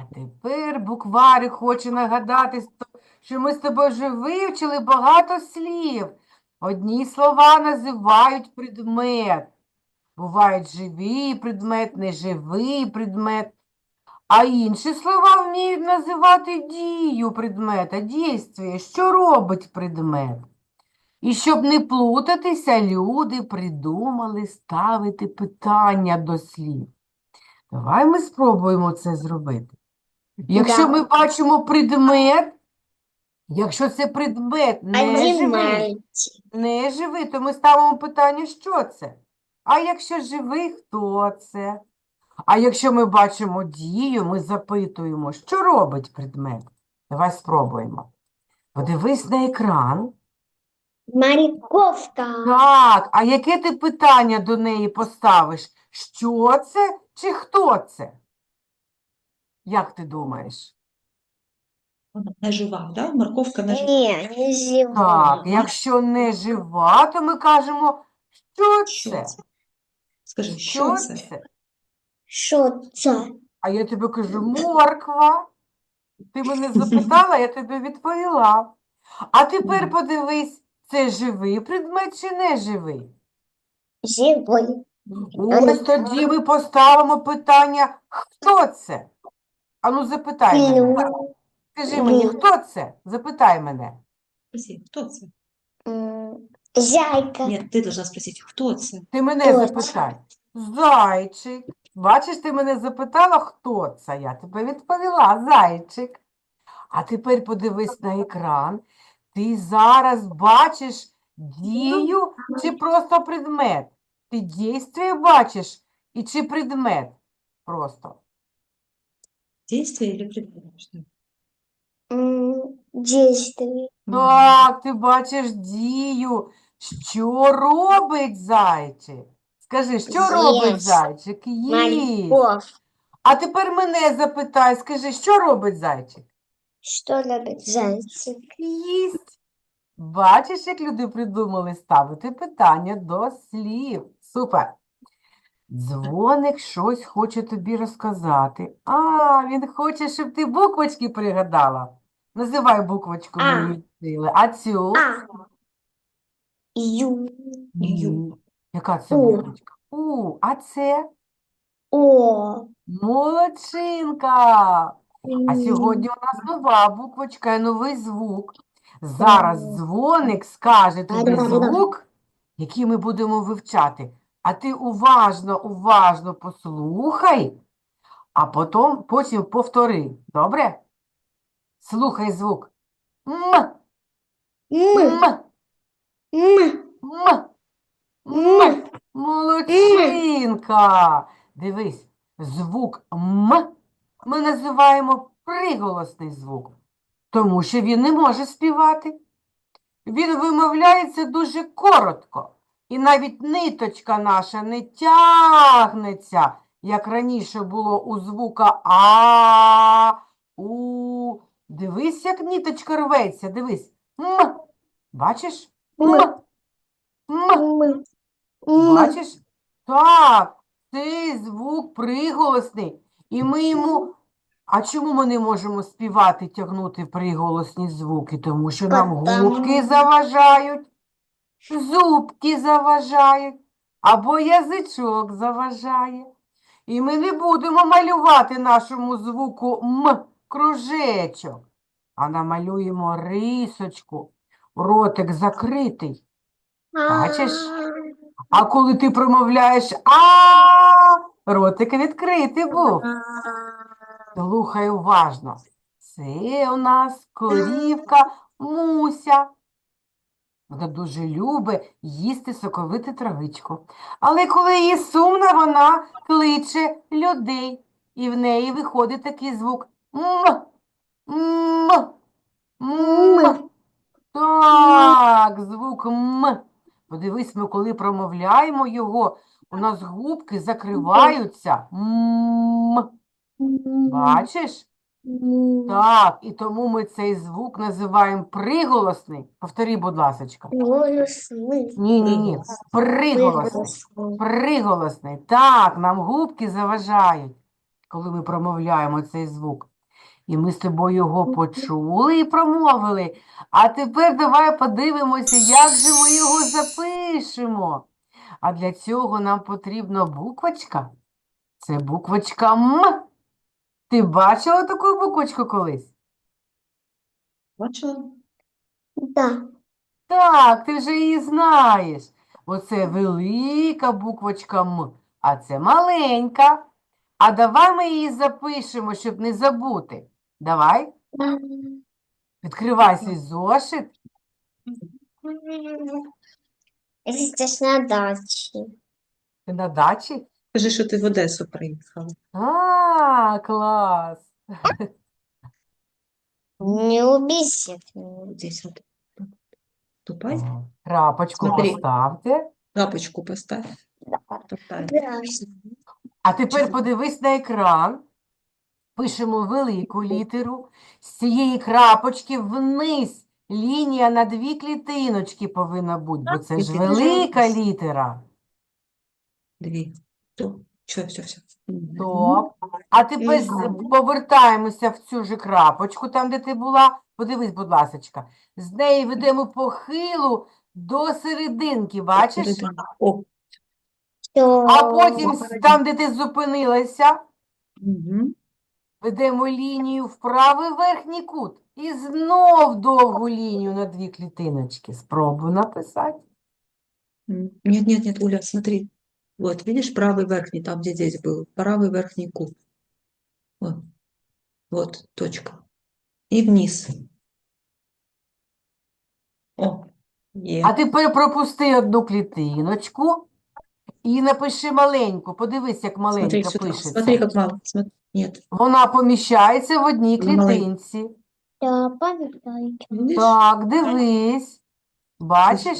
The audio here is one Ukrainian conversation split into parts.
А тепер букварик хоче нагадати, що ми з тобою вже вивчили багато слів. Одні слова називають предмет. Бувають живий предмет, неживий предмет. А інші слова вміють називати дію предмета, дійствие, що робить предмет. І щоб не плутатися, люди придумали ставити питання до слів. Давай ми спробуємо це зробити. Якщо ми бачимо предмет, якщо це предмет не живий, не живий, то ми ставимо питання, що це? А якщо живий, хто це? А якщо ми бачимо дію, ми запитуємо, що робить предмет? Давай спробуємо. Подивись на екран. Морковка. Так, а яке ти питання до неї поставиш? Що це чи хто це? Як ти думаєш? Вона не жива, да? Морковка не жива. Не, не живой. Так, якщо не жива, то ми кажемо, що Що це? це? Скажи, Що що це? це? Что это? А я тобі кажу, морква. Ти мене запитала, я тобі відповіла. А тепер подивись, це живий предмет чи не живий? Живой. Ось тоді ми поставимо питання, хто це? Ану, запитай мене. Скажи мені, хто це? Запитай мене. Спроси, хто це? м, Зайка. Ні, ти должна спросити, хто це? Ти мене Хто це? запитай. Зайчик. Бачиш, ти мене запитала, хто це? Я тебе відповіла, зайчик. А тепер подивись на екран. Ти зараз бачиш дію чи просто предмет? Ти дійствие бачиш і чи предмет просто? Действие или предмет? Что? Действие. Так, ти бачиш дію. Що робить зайчик? Скажи, що робить Їсть. зайчик? Їсть. Морковь. А тепер мене запитай, скажи, що робить зайчик? Что любит зайчик? Їсть. Бачиш, як люди придумали ставити питання до слів. Супер. Дзвоник щось хоче тобі розказати. А, він хоче, щоб ти буквочки пригадала. Називай буквочку А. мої сили. А цю? А. Ю. Ю. Яка це У. буквочка? У. А це? О. Молодчинка. А сьогодні у нас нова буквочка і новий звук. Зараз дзвоник скаже тобі звук, який ми будемо вивчати. А ти уважно, уважно послухай, а потім, потім повтори. Добре? Слухай звук. М, М. м, М. м, м. Молодчинка. Дивись, звук М ми називаємо приголосний звук, тому що він не може співати. Він вимовляється дуже коротко, і навіть ниточка наша не тягнеться, як раніше було у звука А, У. Дивись, як ниточка рветься, дивись. М. Бачиш? М. М. М. М. М. Бачиш? Так, цей звук приголосний. І ми йому. А чому ми не можемо співати, тягнути приголосні звуки? Тому що нам губки заважають, зубки заважають, або язичок заважає. І ми не будемо малювати нашому звуку М кружечок, а намалюємо рисочку, ротик закритий. Бачиш? А коли ти промовляєш а, ротик відкритий був. Слухай уважно. Це у нас корівка Муся. Вона дуже любить їсти соковиту травичку. Але коли їй сумно, вона кличе людей. І в неї виходить такий звук М. М. М. Так, звук М. Подивись, ми коли промовляємо його, у нас губки закриваються. М. Бачиш? Так, і тому ми цей звук називаємо приголосний. Повтори, будь. Голосний. Ні, ні, ні. Приголосний. Приголосний. Так, нам губки заважають, коли ми промовляємо цей звук. І ми з тобою його почули і промовили. А тепер давай подивимося, як же ми його запишемо. А для цього нам потрібна буквочка. Це буквочка М. Ти бачила таку буквочку колись? Бачила? Да. Так, ти вже її знаєш. Оце велика буквочка М, а це маленька. А давай ми її запишемо, щоб не забути. Давай, відкривай свій зошит. Я на даче. Ти на дачі? Кажи, що ти в Одесу приїхала. А, клас. Не убейся. Здесь. Крапочку Смотри. поставте. Лапочку поставь. А тепер подивись на екран. Пишемо велику літеру. З цієї крапочки вниз лінія на дві клітиночки повинна бути, бо це ж велика літера. Дві. То. Все, все, все. Стоп. А тепер з- повертаємося в цю ж крапочку, там, де ти була. Подивись, будь ласочка. З неї ведемо похилу до серединки, бачиш? О. А потім там, де ти зупинилася, Угу. ведемо лінію в правий верхній кут. І знов довгу лінію на дві клітиночки. Спробуй написати. Нет, нет, нет, Уля, смотри. Вот, видишь, правый верхний, там, где здесь был, правый верхний кут. Вот, вот, точка. И вниз. О, е. А тепер пропусти одну клітиночку і напиши маленьку. Подивись, як Смотри маленька сюда, пишеться. смотри, как мало. Смотри. Нет, Вона поміщається в одній Вона маленька. клітинці. Да, памятай. видишь? Так, дивись. Бачиш?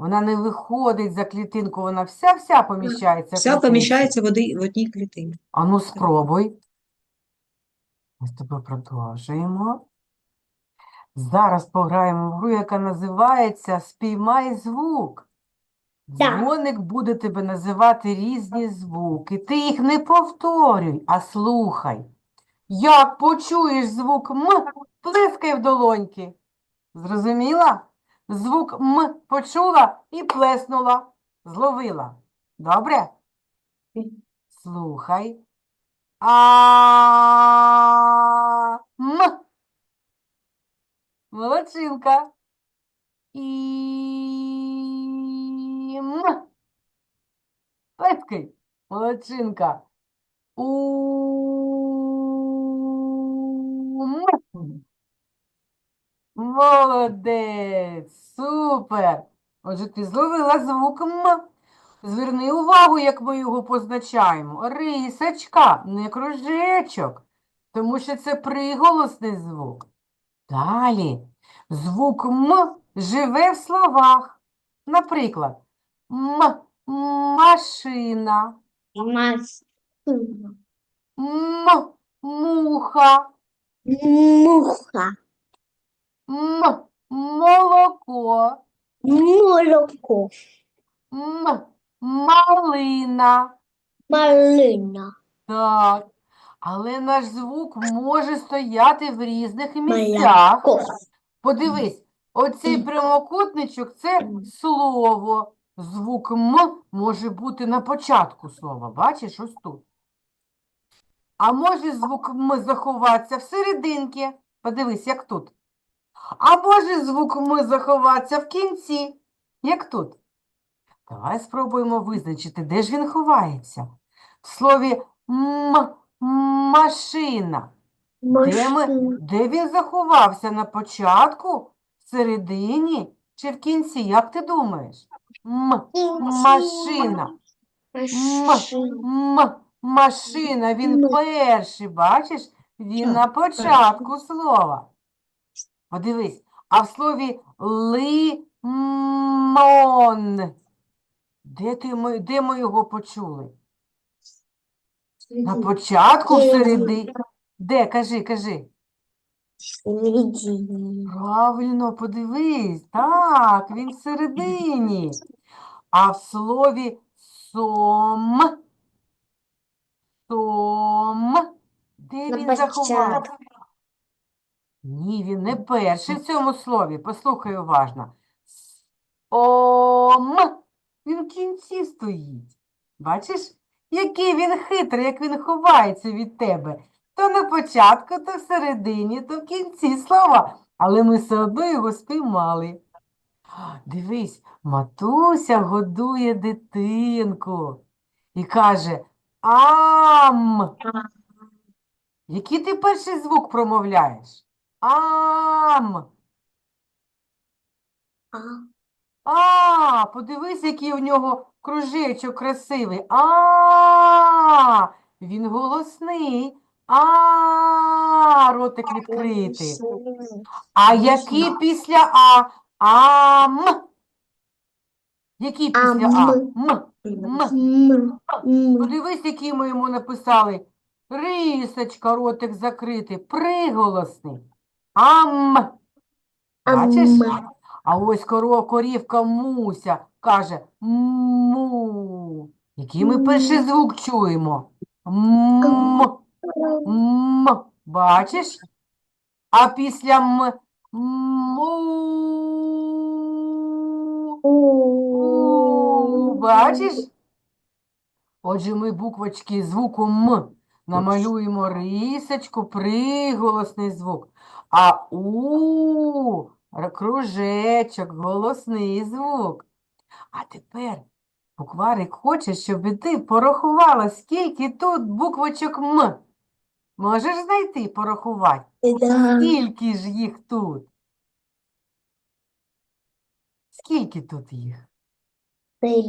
Вона не виходить за клітинку, вона вся-вся поміщається Вся помещается в одній, в одній клітині. А ну спробуй. Ми з тобою продовжуємо. Зараз пограємо в гру, яка називається Спіймай звук. Так. Дзвоник буде тебе називати різні звуки. Ти їх не повторюй, а слухай. Як почуєш звук М, плескай в долоньки. Зрозуміла? Звук М почула і плеснула. Зловила. Добре? Слухай. А М. Молодчинка. І М. Плескай. Молодчинка. У М. Молодець. Супер. Отже, ти зловила звук М. Зверни увагу, як ми його позначаємо. Рисочка, не кружечок, тому що це приголосний звук. Далі. Звук М живе в словах. Наприклад, М машина, Машина. М муха, Муха. М молоко, Молоко. М малина. Малина. Так. Але наш звук може стояти в різних місцях. Молоко. Подивись, оцей прямокутничок це слово. Звук М може бути на початку слова. Бачиш, ось тут. А може звук М заховатися всерединки. Подивись, як тут. А може звук М заховатися в кінці, як тут. Давай спробуємо визначити, де ж він ховається. В слові М машина. Де, ми, де він заховався? На початку, всередині чи в кінці? Як ти думаєш? М, машина. Машина. м, машина. Він перший, бачиш? Він на початку слова. Подивись, а в слові лимон. Де, ти, ми, де ми його почули? На початку, Середині. всередині. Де? Кажи, кажи. Правильно, подивись. Так, він всередині. А в слові сом, сом, де він заховався? Ні, він не перший в цьому слові. Послухай уважно. Ом. Він в кінці стоїть. Бачиш, який він хитрий, як він ховається від тебе. То на початку, то всередині, то в кінці слова. Але ми все одно його спіймали. Дивись, матуся годує дитинку і каже Ам. Який ти перший звук промовляєш? Ам. А. Подивись, який у нього кружечок красивий. А, він голосний. А, ротик відкритий. А який після А? Ам. Який після А? М. М. Подивись, який ми йому написали. Рисочка, ротик закритий, приголосний. Ам. Бачиш? А ось коро, корівка Муся каже му. Який ми перший звук чуємо? М. М. Бачиш? А після м му. Бачиш? Отже, ми буквочки звуку М намалюємо рисочку, приголосний звук. А У кружечок, голосний звук. А тепер букварик хоче, щоб ти порахувала, скільки тут буквочок М. Можеш знайти, порахувати? Да. Скільки ж їх тут? Скільки тут їх? Три.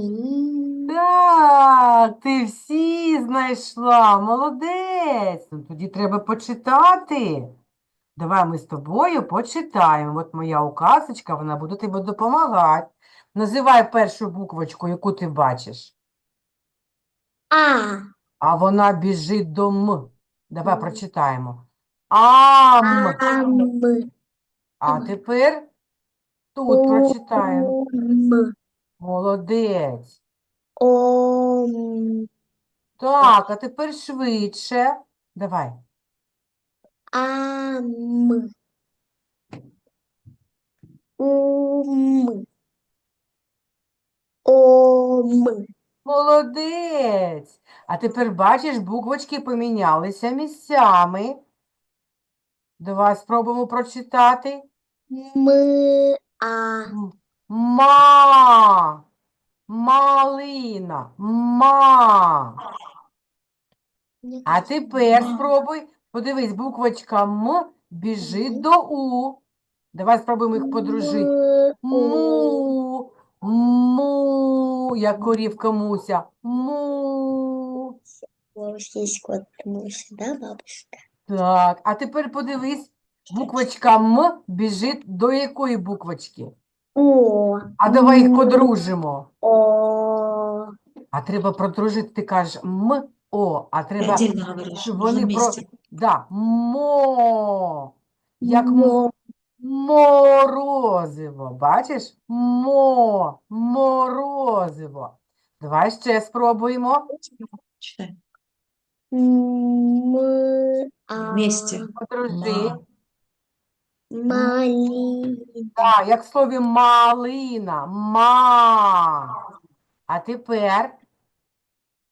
Так, ти всі знайшла, молодець. Ну, тоді треба почитати. Давай ми з тобою почитаємо. От моя указочка, вона буде тобі допомагати. Називай першу буквочку, яку ти бачиш. А. А вона біжить до М. Давай прочитаємо. Ам. Ам. А тепер тут прочитаємо. Ом. Молодець. Ом. Так, а тепер швидше. Давай. Ам. Ум. Ом. Молодець. А тепер бачиш, буквочки помінялися місцями. Давай спробуємо прочитати. Ми. А. Ма. Малина. Ма. А тепер спробуй. Подивись, буквочка М біжить до У. Давай спробуємо їх подружити. Му. Му. Як корівка Муся. Му. Да, бабушка? Так, а тепер подивись, буквочка М біжить до якої буквочки? О. А давай їх подружимо. О. А треба продружити, ти кажеш М, О, а треба, Отдельно щоб вони про... вместе. Да, мо. Як Мо. морозиво, бачиш? Мо, морозиво. Давай ще спробуємо. Читай. Ми. А. Вместе. Подружи. Ма. Малі. Так, як в слові малина. Ма. А тепер,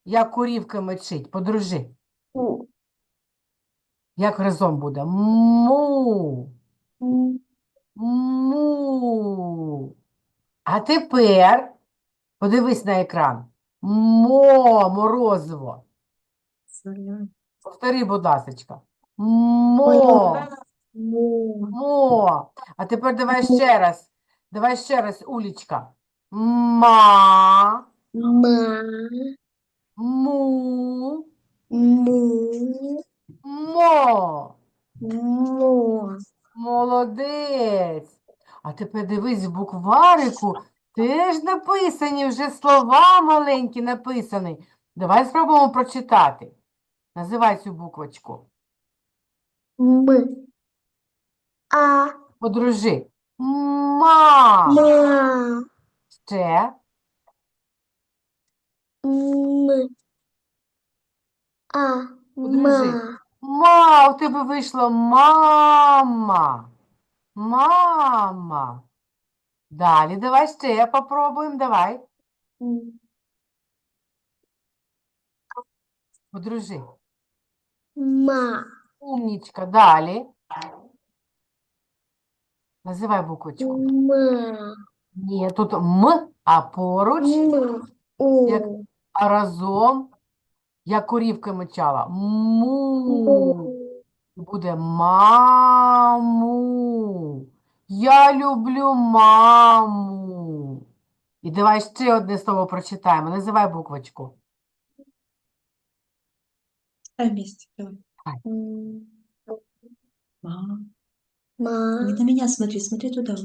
як корівка мечить, подружи. У. Як разом буде? Му. М. Му. А тепер подивись на екран. Мо, морозиво. Повтори, будь ласочка. Мо, Мо. мо. А тепер давай ще раз. Давай ще раз, Улічка. Ма, Ма. Му, Му. мо. Мо. Молодець. А тепер дивись, в букварику теж написані вже слова маленькі написані. Давай спробуємо прочитати. Називай цю буквочку. М. А. Подружи. Ма. Ма. Ще. М. А. Подружи. Ма. Ма, у тебе вийшло мама. Мама. Далі, давай ще попробуємо, давай. Подружи. Ма. Умнічка. Далі. Називай буквочку. Ма. Ні, тут М, а поруч, Ма. У. Як а разом, як корівка мечала. Му. Буде маму. Я люблю маму. І давай ще одне слово прочитаємо. Називай буквочку. Ставь вместе. Давай. Ма. Ма. Не на меня смотри, смотри туда.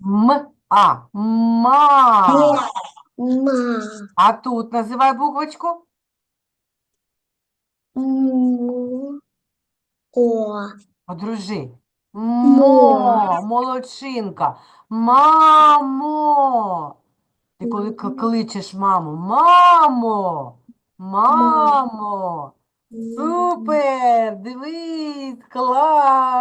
М, а, ма. Ма. А тут називай буквочку. Му. О. Подружи. Мо. Мо, молодчинка. Мамо. Ти коли к- кличеш маму, мамо, мамо. Супер! Дивись, клас!